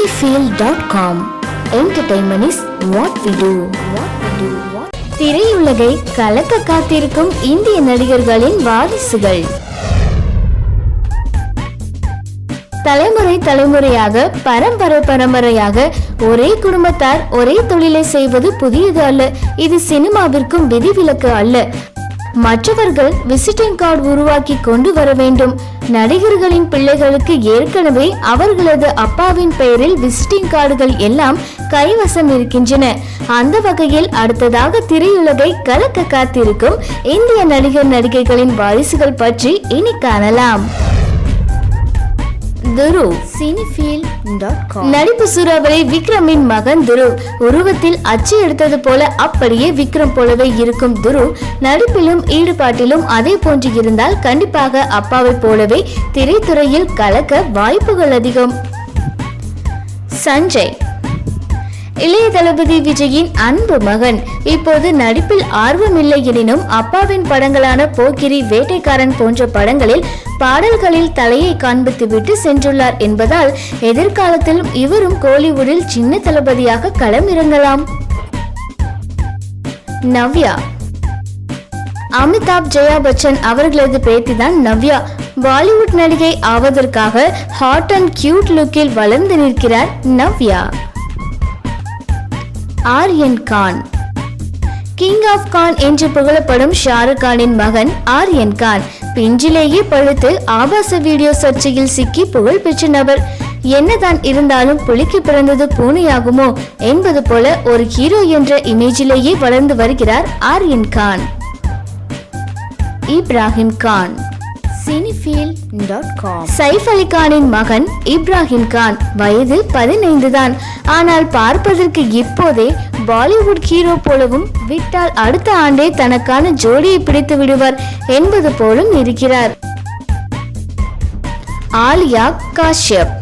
cinefield.com entertainment is what we do திரையுலகை கலக்க காத்திருக்கும் இந்திய நடிகர்களின் வாரிசுகள். தலைமுறை தலைமுறையாக பரம்பரை பரம்பரையாக ஒரே குடும்பத்தார் ஒரே தொழிலை செய்வது புதியது அல்ல. இது சினிமாவிற்கும் விதிவிலக்கு அல்ல. மற்றவர்கள் விசிட்டிங் கார்டு உருவாக்கி கொண்டு வர வேண்டும். நடிகர்களின் பிள்ளைகளுக்கு ஏற்கனவே அவர்களது அப்பாவின் பெயரில் விசிட்டிங் கார்டுகள் எல்லாம் கைவசம் இருக்கின்றன. அந்த வகையில் அடுத்ததாக திரையுலகை கலக்க காத்திருக்கும் இந்திய நடிகர் நடிகைகளின் வாரிசுகள் பற்றி இனி காணலாம். நடிப்பு சூறாவளி விக்ரமின் மகன் துரு. உருவத்தில் அச்சு எடுத்தது போல அப்படியே விக்ரம் போலவே இருக்கும் துரு. நடிப்பிலும் ஈடுபாட்டிலும் அதே போன்று இருந்தால் கண்டிப்பாக அப்பாவை போலவே திரைத்துறையில் கலக்க வாய்ப்புகள் அதிகம். சஞ்சய் இளைய தளபதி விஜயின் அன்பு மகன். இப்போது நடிப்பில் ஆர்வம் இல்லை எனினும் அப்பாவின் படங்களான போக்கிரி வேட்டைக்காரன் போன்ற படங்களில் பாடல்களில் தலையை காண்பித்துவிட்டு சென்றுள்ளார் என்பதால் எதிர்காலத்தில் இவரும் கோலிவுட்டில் சின்ன தளபதியாக களம் இறங்கலாம். நவ்யா. அமிதாப் ஜெயா பச்சன் அவர்களது பேத்திதான் நவ்யா. பாலிவுட் நடிகை ஆவதற்காக ஹாட் அண்ட் கியூட் லுக்கில் வளர்ந்து நிற்கிறார் நவ்யா. ஆர்யன் கான். கிங் ஆஃப் கான் என்று புகழப்படும் ஷாருக் கானின் மகன் ஆர்யன் கான். பிஞ்சிலேயே பழுத்து ஆபாச வீடியோ சர்ச்சையில் சிக்கி புகழ் பெற்ற நபர். என்னதான் இருந்தாலும் புலிக்கு பிறந்தது பூனையாகுமோ என்பது போல ஒரு ஹீரோ என்ற இமேஜிலேயே வளர்ந்து வருகிறார் ஆர்யன் கான். இப்ராஹிம் கான். சைஃப் அலி கானின் மகன் இப்ராஹிம் கான். வயது பதினைந்து தான் ஆனால் பார்ப்பதற்கு இப்போதே பாலிவுட் ஹீரோ போலவும் விட்டால் அடுத்த ஆண்டே தனக்கான ஜோடியை பிடித்து விடுவார் என்பது போலும் இருக்கிறார். ஆலியா காஷ்யப்.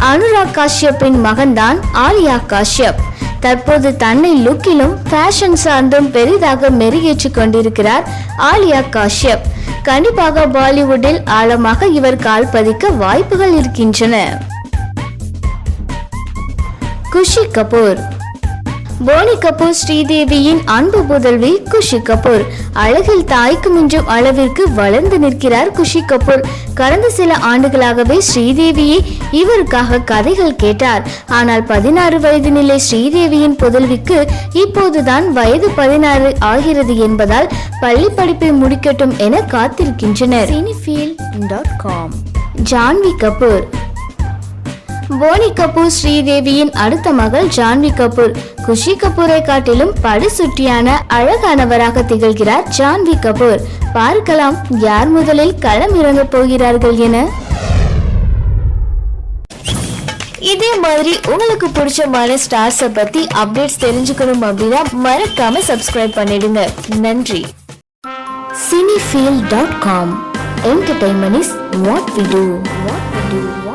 அனுராக் காஷ்யப்பின் மகன்தான் ஆலியா காஷ்யப். தற்போது தன்னை லுக்கிலும் ஃபேஷன் சார்ந்தும் பெரிதாக மெருகேற்றிக் கொண்டிருக்கிறார் ஆலியா காஷ்யப். கண்டிப்பாக பாலிவுட்டில் ஆழமாக இவர் கால் பதிக்க வாய்ப்புகள் இருக்கின்றன. குஷி கபூர் போனி கபூர் ஸ்ரீதேவியின் அன்பு புதல்வி குஷி கபூர். அழகில் தாய்க்கு மிஞ்சும் அளவிற்கு வளர்ந்து நிற்கிறார் குஷி கபூர். கடந்த சில ஆண்டுகளாகவே ஸ்ரீதேவியை இவருக்காக கதைகள் கேட்டார். ஆனால் பதினாறு வயது நிலை ஸ்ரீதேவியின் புதல்விக்கு இப்போதுதான் வயது பதினாறு ஆகிறது என்பதால் பள்ளி படிப்பை முடிக்கட்டும் என காத்திருக்கின்றனர். ஜான்வி கபூர். போனி கபூர் ஸ்ரீதேவியின் அடுத்த மகள் ஜான்வி கபூர். குஷி கபூரை காட்டிலும் படுசுட்டியான அழகானவராக திகழ்கிறார் ஜான்வி கபூர். பார்க்கலாம் யார் முதலில் களம் இறங்க போகிறார்கள் என. இதே மாதிரி உங்களுக்கு பிடிச்சமான ஸ்டார்ஸை பத்தி அப்டேட்ஸ் தெரிஞ்சுக்கணும் அப்படின்னா மறக்காம சப்ஸ்கிரைப் பண்ணிடுங்க. நன்றி. Cinefield dot com entertainment is what we do what we do